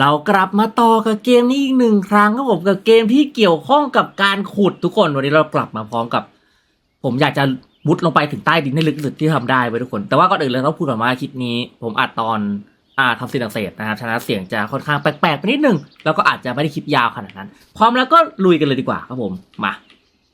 เรากลับมาต่อกับเกมนี้อีกหนึ่งครั้งครับผมกับเกมที่เกี่ยวข้องกับการขุดทุกคนวันนี้เรากลับมาพร้อมกับ ผมอยากจะมุดลงไปถึงใต้ดินให้ลึกที่สุดที่ทำได้ไปทุกคน แต่ว่าก่อนอื่นเลยต้องพูดก่อนว่าคลิปนี้ ผมอัดตอนอ่าทำเสียงอักเสบนะครับฉะนั้นเสียงจะค่อนข้างแปลกๆไปนิดนึงแล้วก็อาจจะไม่ได้คลิปยาวขนาดนั้น พร้อมแล้วก็ลุยกันเลยดีกว่าครับผมมา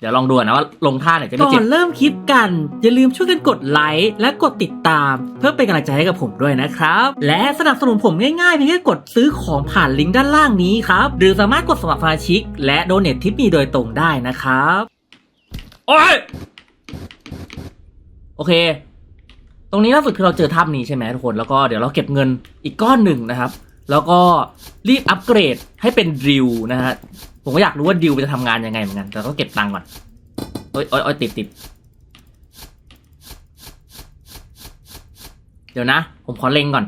เดี๋ยวลองดูนะว่าลงท่าไหนจะไม่เจ็บก่อนเริ่มคลิปกัน อย่าลืมช่วยกันกดไลค์และกดติดตาม เพื่อเป็นกำลังใจให้กับผมด้วยนะครับ และสนับสนุนผมง่ายๆเพียงแค่กดซื้อของผ่านลิงก์ด้านล่างนี้ครับ หรือสามารถกดสมัครสมาชิก และโดเนททิปมีโดยตรงได้นะครับ โอ้ยโอเค ตรงนี้ล่าสุดคือเราเจอถ้ำนี้ใช่ไหมทุกคน แล้วก็เดี๋ยวเราเก็บเงินอีกก้อนหนึ่งนะครับ แล้วก็รีบอัปเกรดให้เป็นดิวนะฮะ ผมก็อยากรู้ว่าดิวจะทำงานยังไงเหมือนกัน แต่ก็เก็บตังค์ก่อนโอ้ยโอ้ยโอ้ยติดติดเดี๋ยวนะ ผมขอเล็งก่อน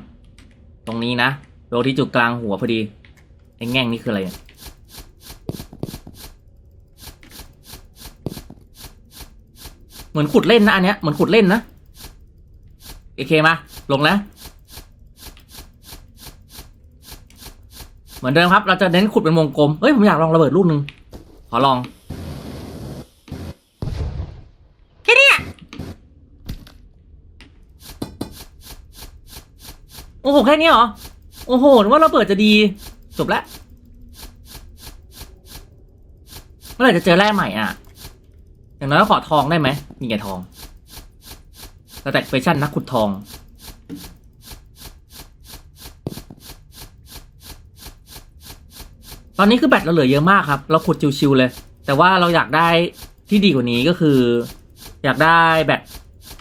ตรงนี้นะโดนที่จุดกลางหัวพอดีไอ้แง่งนี่คืออะไรเนี่ยเหมือนขุดเล่นนะอันเนี้ยเหมือนขุดเล่นนะโอเคมาลงแล้ว เหมือนเดิมครับ เราจะเน้นขุดเป็นวงกลม เฮ้ย ผมอยากลองระเบิดลูกหนึ่งขอลอง แค่เนี้ยโอ้โห แค่นี้เหรอ โอ้โหนึกว่าระเบิดจะดี จบแล้ว เมื่อไหร่จะเจอแร่ใหม่อะ อย่างน้อยก็ขอทองได้ไหมมีแก่ทองสแต็กเฟชั่นนักขุดทอง ตอนนี้คือแบตเราเหลือเยอะมากครับ เราขุดชิวๆเลย แต่ว่าเราอยากได้ที่ดีกว่านี้ก็คือ อยากได้แบต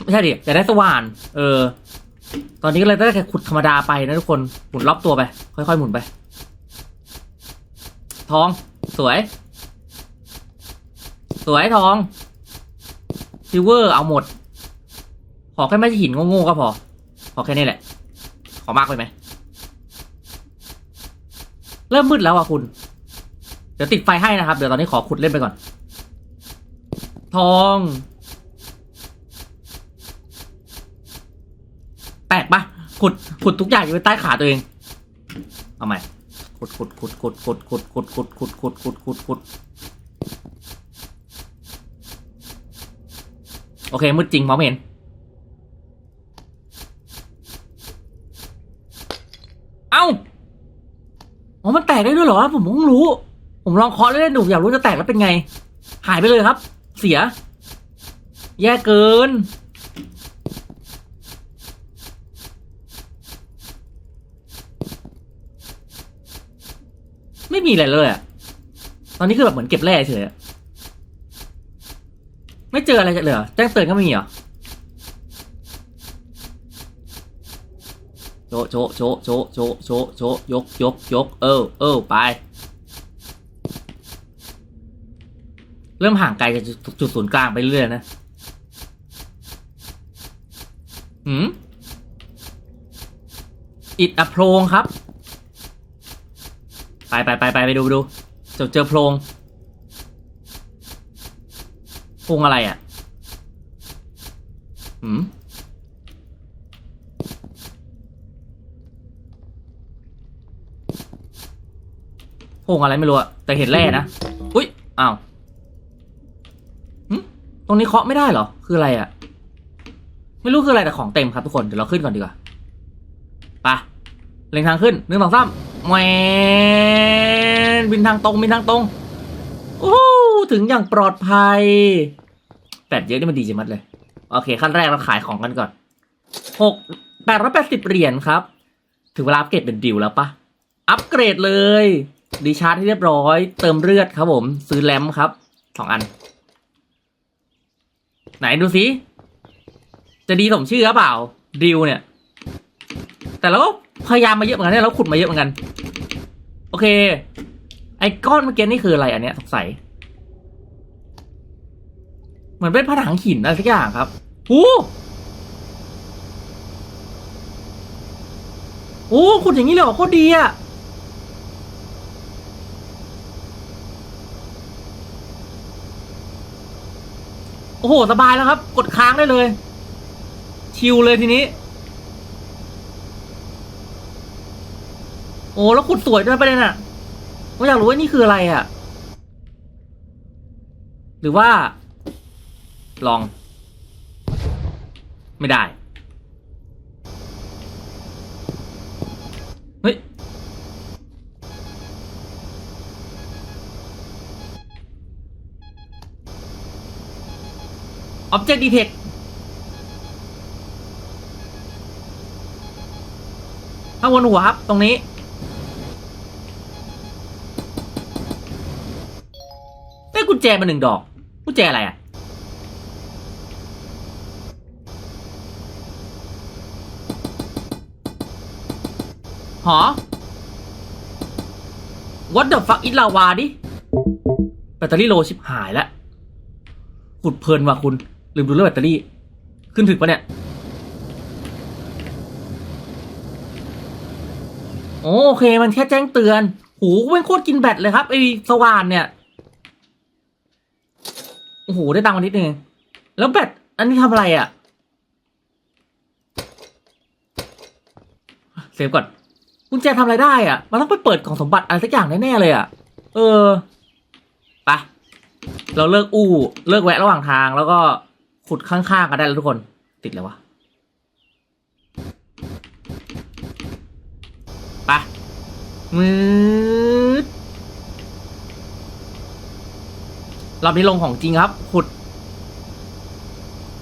ไม่ใช่ดิอยากได้สว่าน เออ ตอนนี้ก็เลยได้แค่ขุดธรรมดาไปนะทุกคน หมุนรอบตัวไป ค่อยๆหมุนไป ทอง สวย สวยทองซิลเวอร์เอาหมด ขอแค่ไม่ใช่หินโง่ๆก็พอ ขอแค่นี้แหละ ขอมากไปไหม เริ่มมืดแล้วอะคุณ ดี๋ยวติดไฟให้นะครับ เดี๋ยวตอนนี้ขอขุดเล่นไปก่อน ทองแปลกปะขุดขุดทุกอย่างอยู่ใต้ขาตัวเอง เอาใหม่ขุดขุดขุดขุดขุดขุดขุดขุดขุดขุดขุดขุดขุดโอเคมืดจริงมองไม่เห็นเอ้าอ๋อมันแตกได้ด้วยเหรอผมเพิ่งรู้ ผมลองเคาะเล่นๆดูอยากรู้จะแตกแล้วเป็นไง หายไปเลยครับ เสีย แย่เกิน ไม่มีอะไรเลยอะตอนนี้คือแบบเหมือนเก็บแร่เฉยไม่เจออะไรเลยเหรอแจ้งเตือนก็ไม่มีเหรอโจโจะโจะโจะโจะโจะโจะยกยกยกเออเออไป เริ่มห่างไกลจากจุดศูนย์กลางไปเรื่อยนะหืมอิดอะโพรงครับ ไปไปไปไปไปดูไปดูเจอเจอโพรงโพรงอะไรอะหืมโพรงอะไรไม่รู้อะแต่เห็นแร่นะ อุ้ย อ้าว ตรงนี้เคาะไม่ได้เหรอ คืออะไรอะไม่รู้คืออะไรแต่ของเต็มครับทุกคนเดี๋ยวเราขึ้นก่อนดีกว่าไปเล็งทางขึ้นหนึ่งสองสามแหวนบินทางตรงบินทางตรงโอ้โหถึงอย่างปลอดภัยแปดเยอะนี่มันดีจังมัดเลย โอเค ขั้นแรกเราขายของกันก่อนหกแปดร้อยแปดสิบเหรียญครับ ถึงเวลาอัปเกรดเป็นดิวแล้วปะอัปเกรดเลย ดีชาร์จให้เรียบร้อย เติมเลือดครับผม ซื้อแลมครับสองอัน ไหนดูสิจะดีสมชื่อหรือเปล่าดิวเนี่ย แต่เราก็พยายามมาเยอะเหมือนกันเนี่ยเราขุดมาเยอะเหมือนกัน โอเค ไอ้ก้อนเมื่อกี้นี่คืออะไรอันเนี้ยสงสัยเหมือนเป็นผนังหินอะไรสักอย่างครับหูโอ้ขุดอย่างนี้เลยเหรอโคตรดีอะ โอ้โห สบายแล้วครับ กดค้างได้เลย ชิวเลยทีนี้ โอ้แล้วขุดสวยด้วยประเด็นอะผมอยากรู้ว่านี่คืออะไรอะ หรือว่า ลอง ไม่ได้ Object Detect ข้างบนหัวครับ ตรงนี้ ได้กุญแจมาหนึ่งดอก กุญแจอะไรอะ หอ What the fuck is lava ดิ แบตเตอรี่โลชิบหายแล้วขุดเพลินว่ะคุณ ลืมดูเรื่องแบตเตอรี่ ขึ้นถึงปะเนี่ย โอเคมันแค่แจ้งเตือน หูเป็นโคตรกินแบตเลยครับไอ้สว่านเนี่ย โอ้โห ได้ตังค์มานิดนึง แล้วแบต อันนี้ทำอะไรอะ่ะ เซฟก่อนกุญแจทำอะไรได้อะ่ะ มันต้องไปเปิดกล่องสมบัติอะไรสักอย่างแน่ๆเลยอะ่ะ เออ ไป เราเลิกอู้ เลิกแวะระหว่างทางแล้วก็ ขุดข้างๆกันได้แล้วทุกคน ติดเลยวะไปมืดรอบนี้ลงของจริงครับ ขุด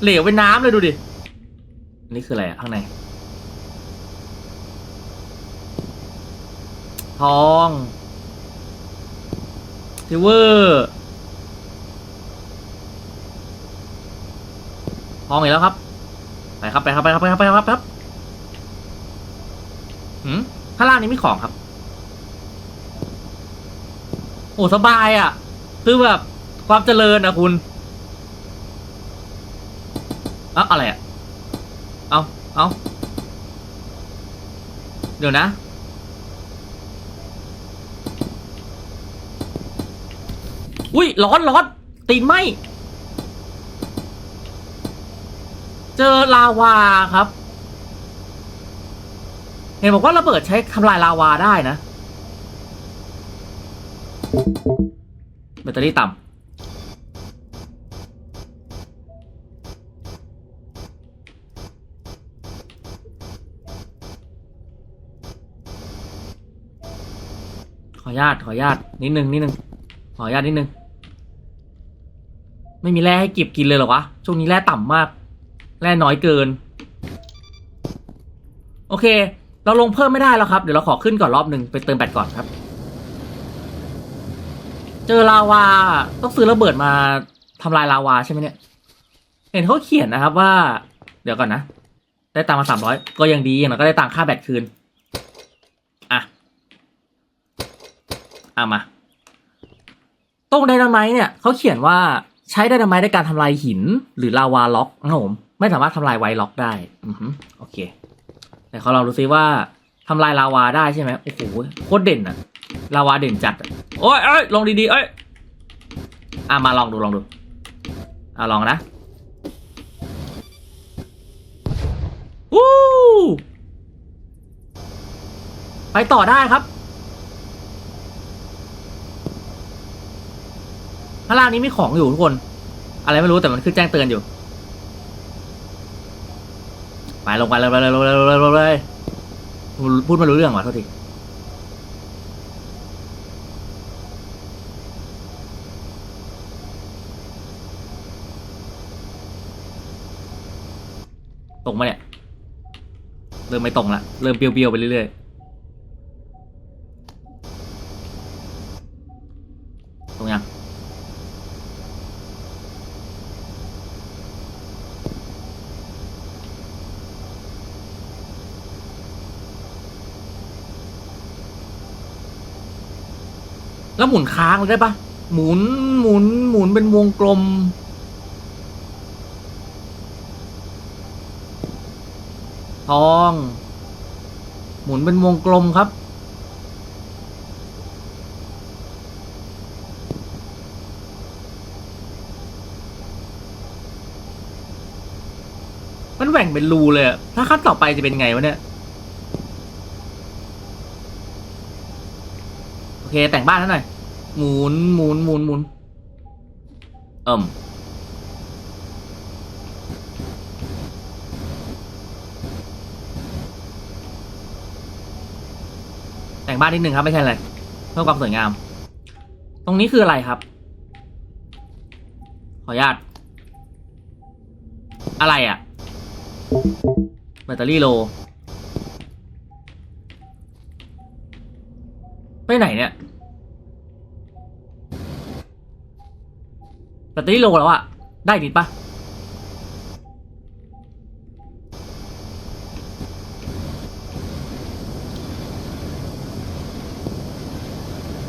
เหลวเป็นน้ำเลยดูดิ นี่คืออะไรอะข้างใน ทองซิเวอร์ ทองอีกแล้วครับ ไปครับไปครับไปครับไปครับไปครับไปครับหืมข้างล่างนี้มีของครับ โอ้สบายอะ คือแบบความเจริญนะคุณเอ้าอะไรอะ เอาเอาเดี๋ยวนะ อุ้ยร้อนร้อนตีนไหม เจอลาวาครับ เห็นบอกว่าระเบิดใช้ทำลายลาวาได้นะ แบตเตอรี่ต่ำขออนุญาตขออนุญาตนิดนึงนิดนึงขออนุญาตนิดนึง ไม่มีแร่ให้เก็บกินเลยเหรอวะช่วงนี้แร่ต่ำมาก แร่น้อยเกิน โอเค เราลงเพิ่มไม่ได้แล้วครับ เดี๋ยวเราขอขึ้นก่อนรอบหนึ่งไปเติมแบตก่อนครับ เจอลาวาต้องซื้อระเบิดมาทำลายลาวาใช่ไหมเนี่ย เห็นเขาเขียนนะครับว่า เดี๋ยวก่อนนะ ได้ตังมาสามร้อยก็ยังดีอย่างน้อยก็ได้ตังค่าแบตคืน อะอะมาตรงไดนาไมต์เนี่ยเขาเขียนว่าใช้ไดนาไมต์ในการทำลายหินหรือลาวาล็อกนะผม ไม่สามารถทำลายไวล็อกได้ อือโอเคแต่เขาลองดูซิว่าทำลายลาวาได้ใช่ไหมโอ้โหโคตรเด่นอะลาวาเด่นจัดโอ้ยเอ้ยลองดีๆเอ้ยอะมาลองดูลองดูอะลองนะวู้ไปต่อได้ครับข้างล่างนี้มีของอยู่ทุกคน อะไรไม่รู้แต่มันขึ้นแจ้งเตือนอยู่ ไปลงไปเลยไปเลยลงไปเลยลงเลยลงเลยพูดไม่รู้เรื่องว่ะโทษทีตรงมาเนี่ย เริ่มไม่ตรงละ เริ่มเบี้ยวๆไปเรื่อยๆ แล้วหมุนค้างเลยได้ปะหมุนหมุนหมุนเป็นวงกลม ทอง หมุนเป็นวงกลมครับ มันแหว่งเป็นรูเลย ถ้าขั้นต่อไปจะเป็นไงวะเนี่ย เค แต่งบ้านให้หน่อยหมุนหมุนหมุนหมุนเอิ่มแต่งบ้านนิดนึงครับไม่ใช่อะไรเพื่อความสวยงาม ตรงนี้คืออะไรครับ ขออนุญาต อะไรอะ่ะแบตเตอรี่โลไปไหนเนี่ย แบตเตอรี่โลแล้วอะได้ดิดปะ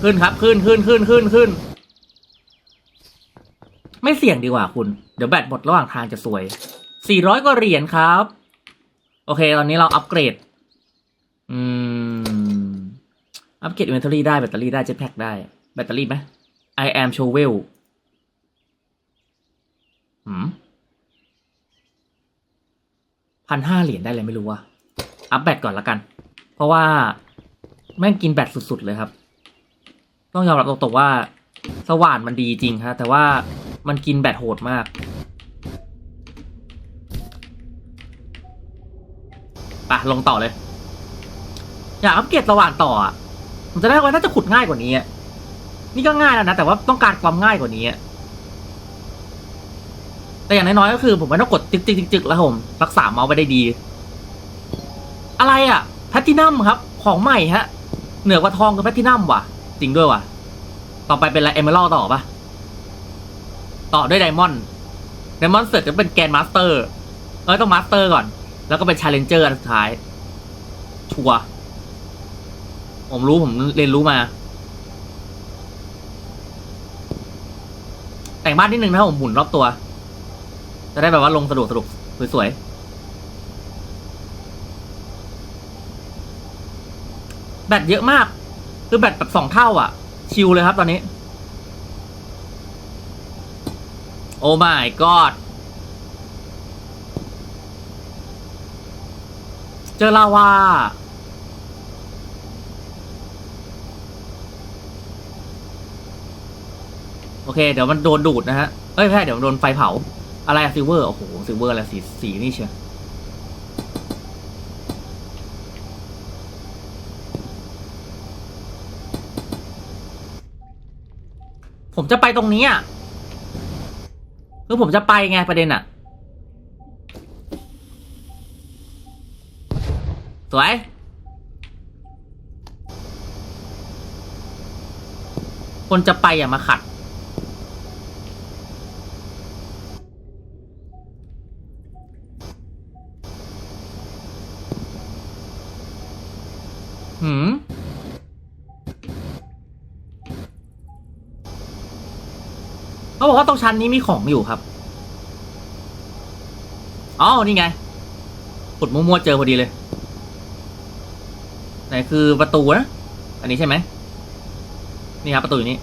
ขึ้นครับขึ้นขึ้นขึ้นขึ้นขึ้น ไม่เสี่ยงดีกว่าคุณ เดี๋ยวแบตหมดระหว่างทางจะสวย 400ก็เหรียญครับ โอเค ตอนนี้เราอัปเกรด อืม อัปเกรดอินเวนทอรี่ได้ แบตเตอรี่ได้เจ็ตแพ็กได้ แบตเตอรี่ไหม I am shovel พันห้าเหรียญได้เลยไม่รู้ว่าอัพแบตก่อนละกัน เพราะว่าแม่งกินแบตสุด ๆ เลยครับ ต้องยอมรับตรงๆว่าสว่านมันดีจริงครับแต่ว่ามันกินแบตโหดมากไปลงต่อเลย อยากอัปเกรดสว่านต่ออะผมจะได้ว่าน่าจะขุดง่ายกว่านี้ นี่ก็ง่ายแล้วนะ แต่ว่าต้องการความง่ายกว่านี้ แต่อย่างน้อยๆก็คือผมไม่ต้องกดจึกจึกจึกจึกแล้วผมรักษาเมาส์ไปได้ดี อะไรอะแพทตินัมครับ ของใหม่ฮะ เหนือกว่าทองกับแพทตินัมว่ะ จริงด้วยว่ะ ต่อไปเป็นอะไรเอเมอรัลต่อปะต่อด้วยไดมอนด์ไดมอนด์เสร็จจะเป็นแกนมาสเตอร์เออต้องมาสเตอร์ก่อน แล้วก็เป็นชาเลนเจอร์อันสุดท้าย ชัวร์ผมรู้ผมเรียนรู้มา แต่งบ้านนิดนึงนะผมหมุนรอบตัว จะได้แบบว่าลงสะดวกสะดวกสวยๆ แบตเยอะมาก คือแบตแบบสองเท่าอะ ชิลเลยครับตอนนี้ โอ้ my god เจอลาวาโอเค เดี๋ยวมันโดนดูดนะฮะ เอ้ยไม่ใช่เดี๋ยวมันโดนไฟเผา อะไรซิลเวอร์โอ้โหซิลเวอร์อะไรสีสีนี่เชียวผมจะไปตรงนี้อะคือผมจะไปไงประเด็นอะ สวยคนจะไปอย่ามาขัด หืม เขาบอก ว่าตรงชั้นนี้มีของอยู่ครับอ๋อนี่ไงขุดมั่วๆเจอพอดีเลยไหนคือประตูนะ อันนี้ใช่ไหม นี่ครับประตูอยู่นี่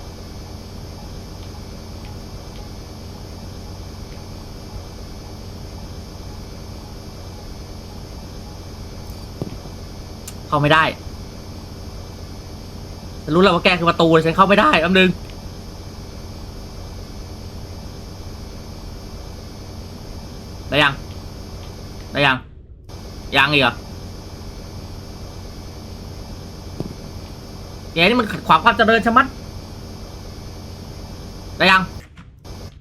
เข้าไม่ได้ รู้แล้วว่าแกคือประตูฉันเข้าไม่ได้แป๊บนึง ได้ยัง ได้ยัง ยังอีกเหรอแกนี่มันขัดขวางความเจริญชะมัด ได้ยัง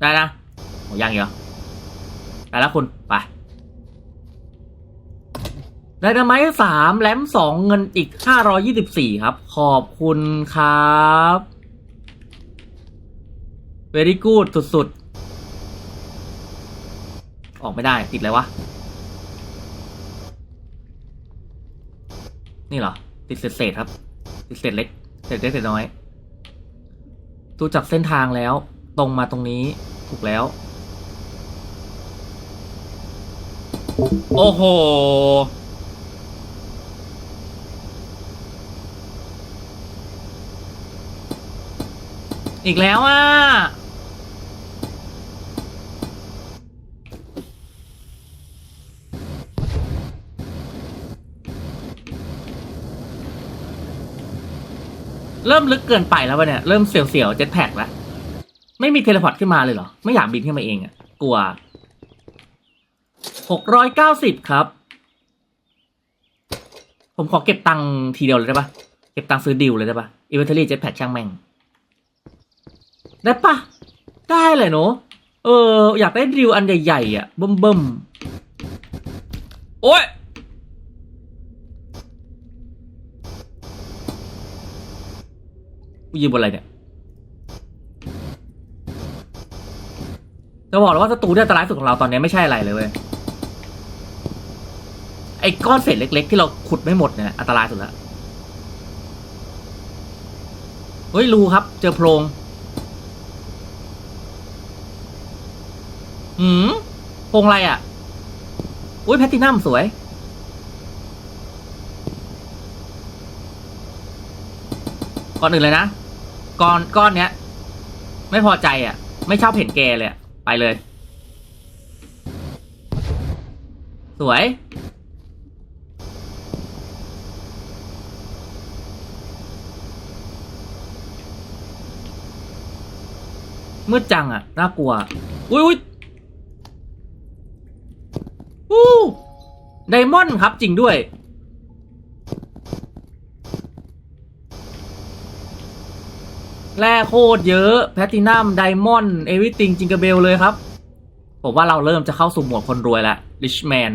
ได้นะโอ้ยังอีกเหรอได้แล้วคุณไปไดนาไมต์สามแรมสองเงินอีกห้าร้อยี่สิบสี่ครับ ขอบคุณครับเวรี่กูดสุดๆ ออกไม่ได้ติดอะไรวะ นี่เหรอ ติดเศษๆครับ ติดเศษเล็กเศษเล็กเศษน้อย ดูจากเส้นทางแล้ว ตรงมาตรงนี้ถูกแล้ว โอ้โหอีกแล้วอะ ริ่มลึกเกินไปแล้ววะเนี่ย เริ่มเสียวๆเจ็ตแพ็กแล้ว ไม่มีเทเลพอร์ตขึ้นมาเลยเหรอ ไม่อยากบินขึ้นมาเองอะกลัวหกร้อยเก้าสิบครับ ผมขอเก็บตังค์ทีเดียวเลยได้ปะเก็บตังค์ซื้อดิวเลยได้ปะอินเวนทอรี่เจ็ตแพ็กช่างแม่ง ได้ปะได้เลยเนาะเออ อยากได้ดิวอันใหญ่ๆอะเบิ่มๆโอ้ย กูยืนบนอะไรเนี่ยจะบอกเลยว่าศัตรูที่อันตรายสุดของเราตอนนี้ไม่ใช่อะไรเลยเว้ยไอ้ก้อนเศษเล็ก ๆ ที่เราขุดไม่หมดเนี่ยอันตรายสุดแล้วเฮ้ยรูครับ เจอโพรงหืมโพรงอะไรอะอุ้ยแพตตินัมสวย ก่อนอื่นเลยนะ ก้อนก้อนเนี้ย ไม่พอใจอะ ไม่ชอบเห็นแกเลยไปเลย สวย มืดจังอะ น่ากลัว อุ้ยอุ้ยอู้ไดมอนด์ครับจริงด้วย แร่โคตรเยอะแพตตินัมไดมอนด์เอวิติงจิงก e เบลเลยครับ ผมว่าเราเริ่มจะเข้าสู่หมวดคนรวยแล้วริชแมน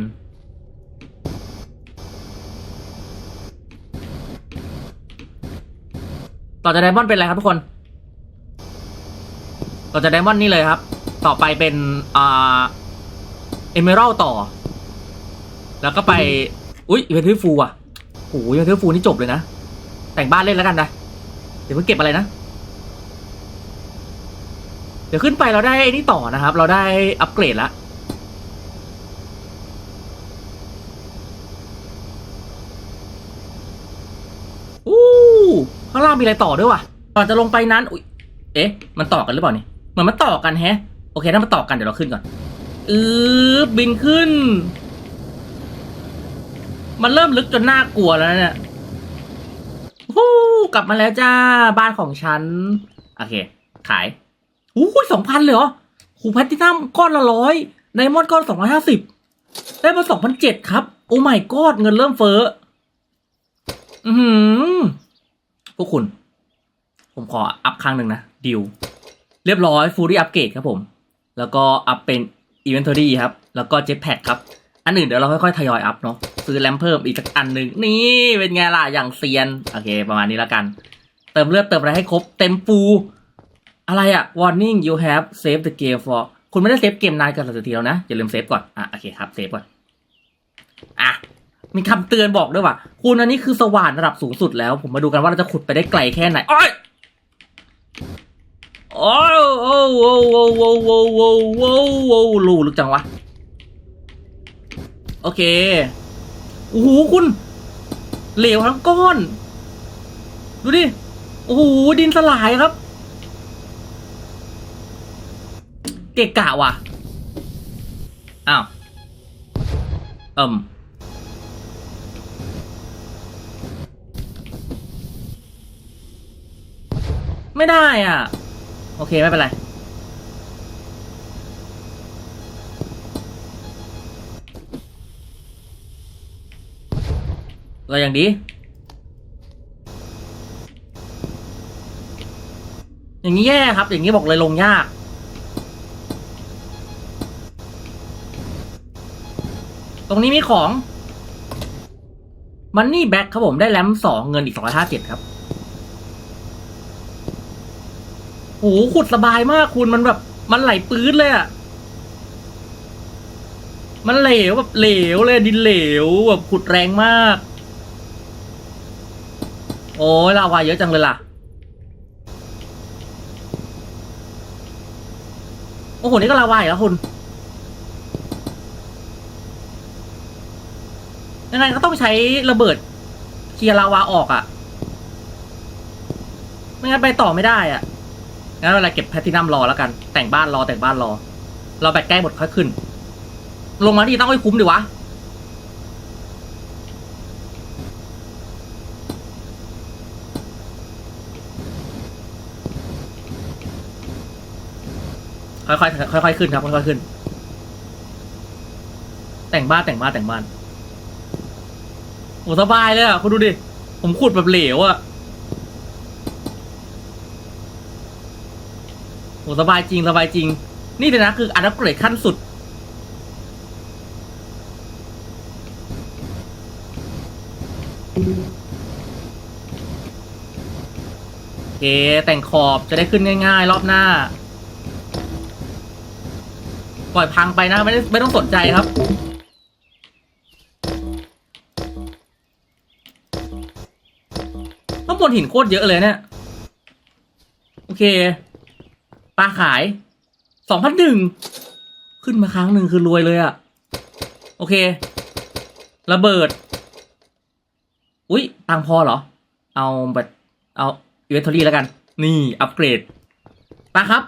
ต่อจากไดมอนด์เป็นอะไรครับทุกคน ต่อจากไดมอนด์นี่เลยครับ ต่อไปเป็นอ่าเอเมอรัลต่อ แล้วก็ไป อุ๊ยอีเวนท์ฟูอะโอ้ยอีเวนท์ฟูนี่จบเลยนะ แต่งบ้านเล่นแล้วกันนะ เดี๋ยวเพิ่งเก็บอะไรนะ เดี๋ยวขึ้นไปเราได้ไอ้นี่ต่อนะครับ เราได้อัปเกรดละอู้ข้างล่างมีอะไรต่อด้วยวะก่อนจะลงไปนั้นอุ๊ยเอ๊ะ มันต่อกันหรือเปล่านี่เหมือนมันต่อกันแฮะ โอเคถ้ามันต่อกันเดี๋ยวเราขึ้นก่อนอือบินขึ้น มันเริ่มลึกจนน่ากลัวแล้วเนี่ยฮู้กลับมาแล้วจ้าบ้านของฉัน โอเค ขาย อู้ยสองพันเลยเหรอหูแพลตตินัมก้อนละร้อยไดมอนด์ก้อนสองร้อยห้าสิบได้มาสองพันเจ็ดครับ โอ้ไม่กอดเงินเริ่มเฟ้อ อือหือพวกคุณ ผมขออัพครั้งหนึ่งนะดิว เรียบร้อยฟูรี่อัปเกรดครับผม แล้วก็อัพเป็นอีเวนทอรี่ครับ แล้วก็เจ็ตแพ็ครับ อันอื่นเดี๋ยวเราค่อยๆทยอยอัพเนาะซื้อแรมเพิ่มอีกสักอันหนึ่งนี่เป็นไงล่ะอย่างเซียน โอเค ประมาณนี้แล้วกัน เติมเลือดเติมอะไรให้ครบ เต็มฟู อะไรอะ warning you have saved the game for คุณไม่ได้เซฟเกมนานเกันสักทีแล้วนะ อย่าลืมเซฟก่อน อะ โอเคครับเซฟก่อน อะ มีคำเตือนบอกด้วยว่า คุณอันนี้คือสว่านระดับสูงสุดแล้ว ผมมาดูกันว่าเราจะขุดไปได้ไกลแค่ไหนโอ้ยโอ้ยโอ้โอ้โอ้โอ้โอ้โอ้โอ้โอ้รูลึกจังวะ โอเค โอ้โห คุณ เหลวทั้งก้อน ดูดิ โอ้โห ดินสลายครับ เกะกะว่ะ อ้าวเอิ่มไม่ได้อะ โอเค ไม่เป็นไร เราอย่างดี อย่างนี้แย่ครับ อย่างนี้บอกเลยลงยาก ตรงนี้มีของมันนี่แบ็คครับผมได้แรมสองเงินอีกสองร้อยห้าเจ็ดครับโอ้หขุดสบายมากคุณมันแบบ มันไหลปื้ดเลยอะมันเหลวแบบเหลวเลยดินเหลวแบบขุดแรงมาก โอ้ยลาวาเยอะจังเลยล่ะ โอ้โห นี่ก็ลาวาอีกแล้วคุณ ดังนั้นก็ต้องใช้ระเบิดเคลียร์ลาวาออกอะ่ะ ไม่งั้นไปต่อไม่ได้อะ่ะ งั้นเวลาเก็บแพทินัมรอแล้วกัน แต่งบ้านรอแต่งบ้านรอ เราแบตใกล้หมดค่อยขึ้น ลงมาที่ต้องให้คุ้มดิวะค่อยๆค่อยๆขึ้นครับค่อยๆขึ้น แต่งบ้านแต่งบ้านแต่งบ้าน โอ้สบายเลยอะคุณดูดิ ผมขุดแบบเหลวอะโอ้สบายจริงสบายจริง นี่เลยนะคืออันดับเกรดขั้นสุด โอเค แต่งขอบจะได้ขึ้นง่ายๆ รอบหน้า ปล่อยพังไปนะ ไม่ได้ไม่ต้องสนใจครับ นหินโคตรเยอะเลยเนี่ย โอเค ปลาขาย สองพันหนึ่ง ขึ้นมาครั้งหนึ่งคือรวยเลยอะโอเค ระเบิด อุ๊ยตังพอเหรอ เอาแบบเอาอิเวนทอรี่แล้วกัน นี่ อัปเกรดไปครับ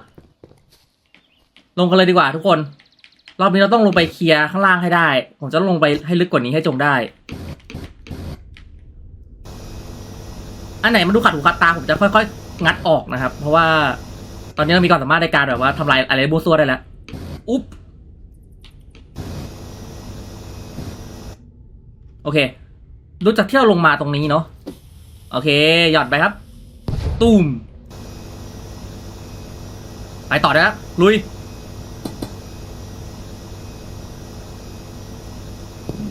ลงกันเลยดีกว่าทุกคน รอบนี้เราต้องลงไปเคลียร์ข้างล่างให้ได้ ผมจะลงไปให้ลึกกว่านี้ให้จงได้ อันไหนมันดูขัดหูขัดตาผมจะค่อยๆ งัดออกนะครับ เพราะว่าตอนนี้เรามีความสามารถในการแบบว่าทำลายอะไรบูซัวได้แล้ว อุ๊บโอเคดูจากที่เราลงมาตรงนี้เนาะโอเค หยอนไปครับ ตูมไปต่อได้แล้วลุย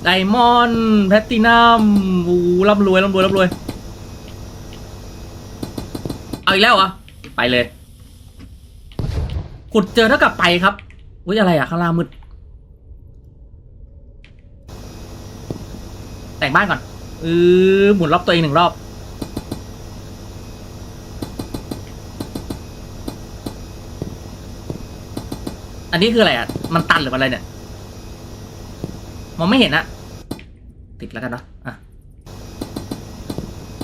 ไดมอนด์แพตตินัมอูร่ำรวยร่ำรวยร่ำรวย เอาอีกแล้วเหรอ ไปเลย ขุดเจอเท่ากับไปครับ อุ้ยอะไรอะข้างล่างมืด แต่งบ้านก่อนเออหมุนรอบตัวเองหนึ่งรอบ อันนี้คืออะไรอะ มันตันหรืออะไรเนี่ย มองไม่เห็นอะติดแล้วกันเนาะอะ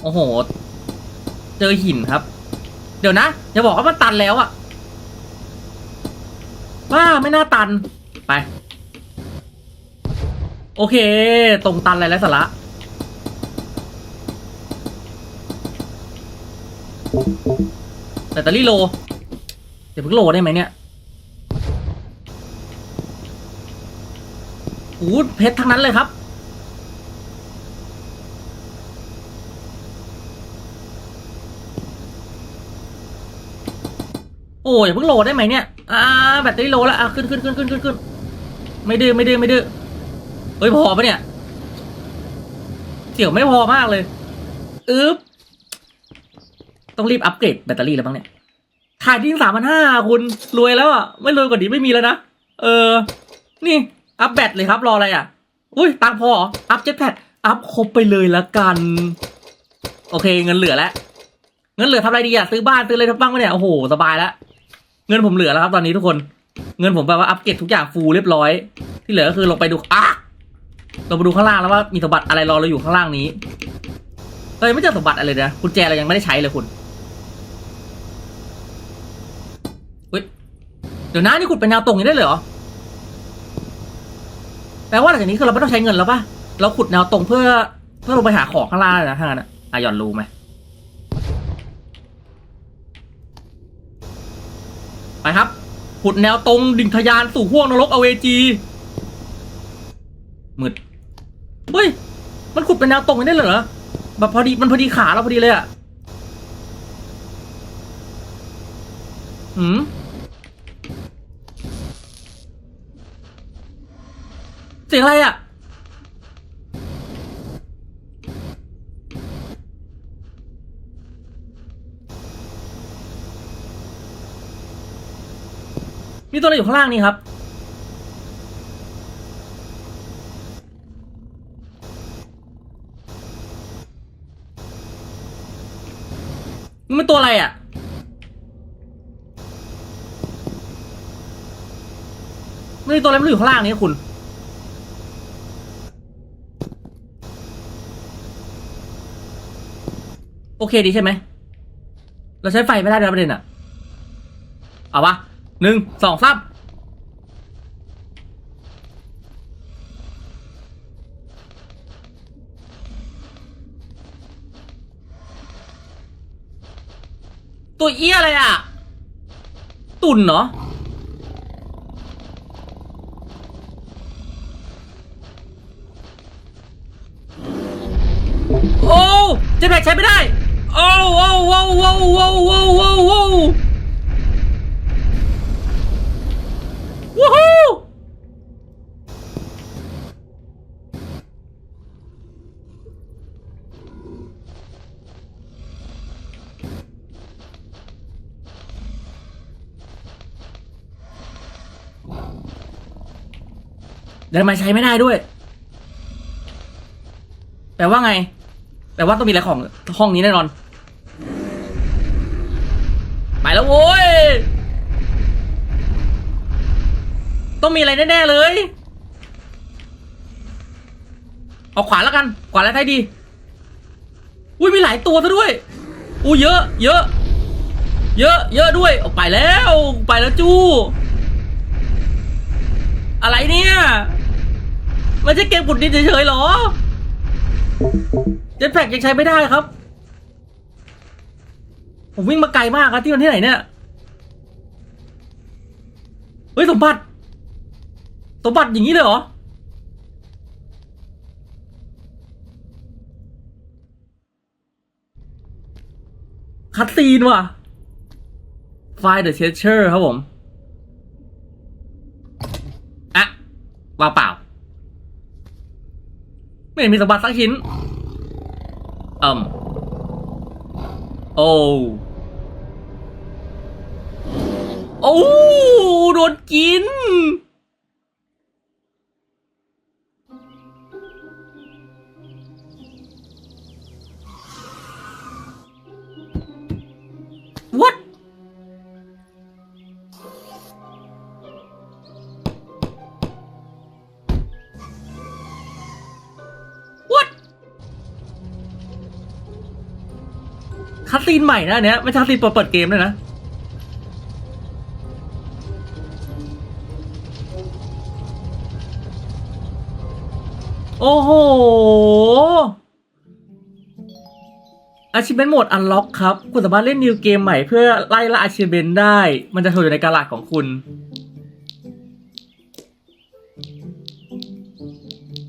โอ้โห เจอหินครับ เดี๋ยวนะอย่าบอกว่ามันตันแล้วอะว่าไม่น่าตันไป โอเค ตรงตันอะไรแล้วสาระแบตเตอรี่โล เดี๋ยวเพิ่งโลได้ไหมเนี่ยโอ้โหเพชรทั้งนั้นเลยครับ โอ้ยเพิ่งโหลดได้ไหมเนี่ย อ่าแบตเตอรี่โหลแล้ว อะขึ้นขึ้นขึ้นขึ้นขึ้นขึ้นไม่ดื้อไม่ดื้อไม่ดื้อเฮ้ยพอปะเนี่ย เสี่ยวไม่พอมากเลย อึ๊บ ต้องรีบอัปเกรดแบตเตอรี่แล้วบ้างเนี่ย ถ่ายทิ้งสามพันห้าคุณรวยแล้วอะ ไม่รวยกว่านี้ไม่มีแล้วนะ เออ นี่ อัปแบตเลยครับ รออะไรอะ อุ้ยตังพอเหรออัพเจ็ตแพดอัพครบไปเลยละกัน โอเคเงินเหลือแล้ว เงินเหลือทำอะไรดีอะ ซื้อบ้านซื้ออะไรทำบ้างวะเนี่ย โอ้โห สบายแล้ว เงินผมเหลือแล้วครับตอนนี้ทุกคน เงินผมแบบว่าอัปเกรดทุกอย่างฟูลเรียบร้อย ที่เหลือก็คือลงไปดูอะลงไปดูข้างล่างแล้วว่ามีสมบัติอะไรรอเราอยู่ข้างล่างนี้เรายังไม่เจอสมบัติอะไรเลยนะกุญแจเรายังไม่ได้ใช้เลยคุณเฮ้ยเดี๋ยวนะนี่ขุดเป็นแนวตรงนี้ได้เลยเหรอแปลว่าหลังจากนี้คือเราไม่ต้องใช้เงินแล้วป่ะเราขุดแนวตรงเพื่อเพื่อลงไปหาของข้างล่างนะถ้างั้นะอะหย่อนรูไหม ไปครับขุดแนวตรงดิ่งทะยานสู่ห้วงนรกอเวจีมืดเฮ้ย มันขุดเป็นแนวตรงอย่างนี้ได้เหรอแบบพอดีมันพอดีขาเราพอดีเลยอะหืมเสียงอะไรอะ ตัวอะไรอยู่ข้างล่างนี่ครับ มันเป็นตัวอะไรอะ มันมีตัวอะไรม่รู้อยู่ข้างล่างนี้คุณโอเคดีใช่ไหม เราใช้ไฟไม่ได้แล้วประเด็นอะเอาปะ หนึ่งสองสามตัวเอี้ยอะไรอะ ตุ่นเหรอ โอ้เจ็ตแพ็กใช้ไม่ได้ โอ้โอ้โอ้โอ้โอ้โอ้โอ้ เดินมาใช้ไม่ได้ด้วย แปลว่าไง แปลว่าต้องมีอะไรของห้องนี้แน่นอน ไปแล้วโว้ย ต้องมีอะไรแน่ๆเลย เอาขวาแล้วกัน ขวาแล้วท้ายดี อุ้ยมีหลายตัวซะด้วย อู้เยอะ เยอะ เยอะ เยอะด้วยเอาไปแล้ว ไปแล้วจู้อะไรเนี่ย ม่ใช่เกมกดดินเฉยๆหรอเจ็ตแพ็กยังใช้ไม่ได้ครับ ผมวิ่งมาไกลมากครับที่มันที่ไหนเนี่ย เฮ้ยสมบัติ สมบัติอย่างนี้เลยเหรอ คัตซีนว่ะไฟล์ The Treasure ครับผม อะว่าเปล่า ไม่เห็นมีสมบัติสักชิ้นอืมโอ้โอ้โดนกิน นใหม่นะเนี้ยไม่ใช่คัสซีนเปิดเปิดเกมเลยนะโอ้โห Achievement Mode Unlock ครับ คุณสามารถเล่นนิวเกมใหม่เพื่อไล่ล่า Achievement ได้ มันจะโชว์อยู่ในกาลาดของคุณ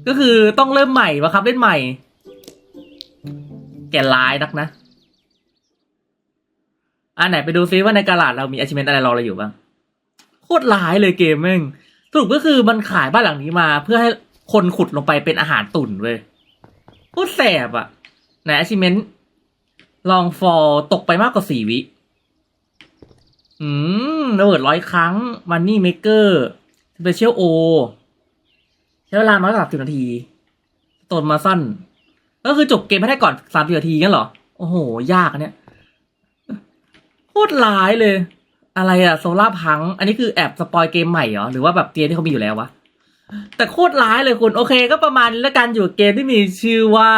ก็คือต้องเริ่มใหม่วะครับ เล่นใหม่ แกร้ายนักนะ อ่าไหนไปดูซิว่าในกาลาดเรามี achievement อะไรรอเราอยู่บ้าง โคตรร้ายเลยเกมแม่งสรุปก็คือมันขายบ้านหลังนี้มา เพื่อให้คนขุดลงไปเป็นอาหารตุ่นเว้ยโคตรแสบอะไหน achievement ลองฟอลตกไปมากกว่าสี่วิ อืมระเบิดร้อยครั้ง Money Maker Special O ใช้เวลาน้อยกว่าสิบนาทีตนมาสั้น ก็คือจบเกมไม่ได้ก่อนสามสิบนาทีงั้นเหรอ โอ้โห ยากอันเนี้ย คตรร้ายเลย อะไรอะโซล่าพัง อันนี้คือแอบสปอยเกมใหม่เหรอ หรือว่าแบบเกมที่เขามีอยู่แล้ววะ แต่โคตรร้ายเลยคุณ โอเค ก็ประมาณนี้แล้วกันอยู่เกมที่มีชื่อว่า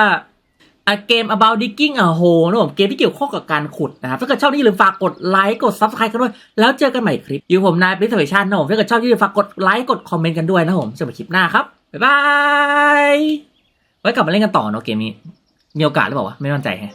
A Game About Digging a Hole นะผมเกมที่เกี่ยวข้องกับการขุดนะครับ ถ้าเกิดชอบนี่อย่าลืมฝากกดไลค์กด Subscribe กันด้วย แล้วเจอกันใหม่คลิป อยู่ผมนายพิเศษชันนะผมถ้าเกิดชอบอย่าลืมฝากกดไลค์กดคอมเมนต์กันด้วยนะผมเจอกันคลิปหน้าครับบ๊ายบายไว้กลับมาเล่นกันต่อเนาะเกมนี้มีโอกาสหรือเปล่าวะไม่มั่นใจแฮะ